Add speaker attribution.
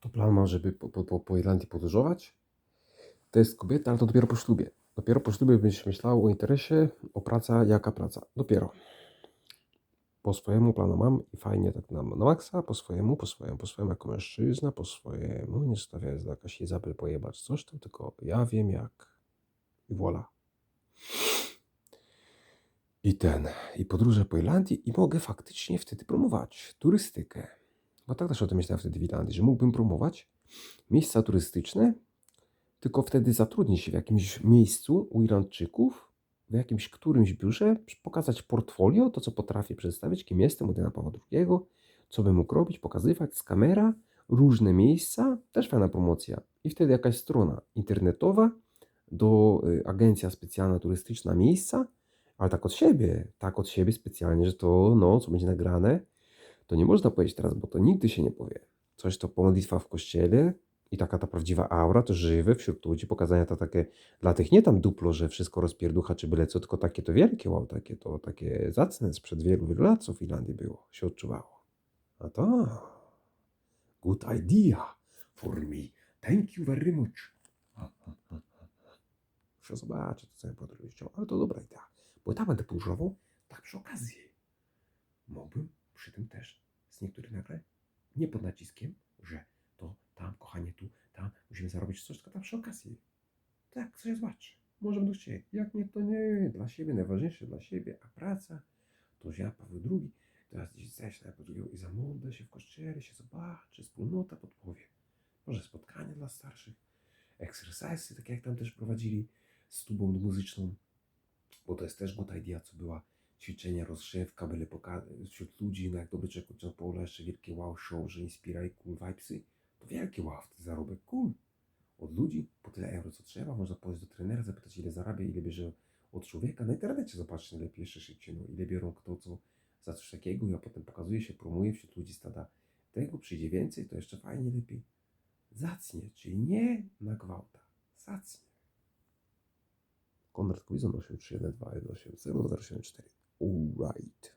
Speaker 1: to plan mam, żeby po, po, po, Irlandii podróżować. To jest kobieta, ale to dopiero po ślubie. Dopiero po ślubie będziesz myślał o interesie, o praca, jaka praca. Dopiero. Po swojemu planu mam i fajnie tak na, na maksa, po swojemu, po swojemu, po swojemu jako mężczyzna, po swojemu, nie stawiając na jakaś Izabel pojebać coś tam, tylko ja wiem jak. I voilà. I ten, i podróże po Irlandii i mogę faktycznie wtedy promować turystykę. Bo tak też o tym myślałem wtedy w Irlandii, że mógłbym promować miejsca turystyczne, tylko wtedy zatrudnić się w jakimś miejscu u Irlandczyków, w jakimś którymś biurze, pokazać portfolio, to co potrafię przedstawić, kim jestem od Jana Pawła II, co bym mógł robić, pokazywać z kamera, różne miejsca, też fajna promocja. I wtedy jakaś strona internetowa, do y, agencja specjalna turystyczna miejsca, ale tak od siebie, tak od siebie specjalnie, że to, no, co będzie nagrane, to nie można powiedzieć teraz, bo to nigdy się nie powie. Coś to po modlitwach w kościele i taka ta prawdziwa aura, to żywe wśród ludzi, pokazania to takie, dla tych nie tam duplo, że wszystko rozpierducha czy byle co, tylko takie to wielkie, wow, takie to, takie zacne sprzed wielu, wielu lat, co w Irlandii było, się odczuwało. A to, good idea for me, thank you very much. Muszę zobaczyć, co ja podróż chciał, ale to dobra idea, bo tam będę podróżował, tak przy okazji. Mógłbym przy tym też z niektórych nagle, nie pod naciskiem, że to tam, kochanie, tu, tam, musimy zarobić coś, tylko tam przy okazji. Tak, coś zobaczy. Może będą chcieli. Jak nie, to nie. Dla siebie, najważniejsze dla siebie. A praca, to ja, Paweł II, teraz gdzieś zejść na drugiego i zamodlę się w kościele, się zobaczy, wspólnota podpowie. Może spotkanie dla starszych, exercise, tak jak tam też prowadzili z tubą muzyczną, bo to jest też good idea, co była ćwiczenia, rozgrzewka, byle poka- wśród ludzi, no jak człowiek na pole, jeszcze wielkie wow show, że inspira i cool vibesy, to wielkie wow, wtedy zarobek cool. Od ludzi po tyle euro co trzeba, można pójść do trenera, zapytać ile zarabia, ile bierze od człowieka. Na internecie zobaczcie najlepiej jeszcze szybciej, no, ile biorą kto co za coś takiego, ja potem pokazuje się, promuje wśród ludzi stada tego, przyjdzie więcej, to jeszcze fajnie, lepiej. Zacnie, czyli nie na gwałta, zacnie. Konrad Kuizon 8312180 All right.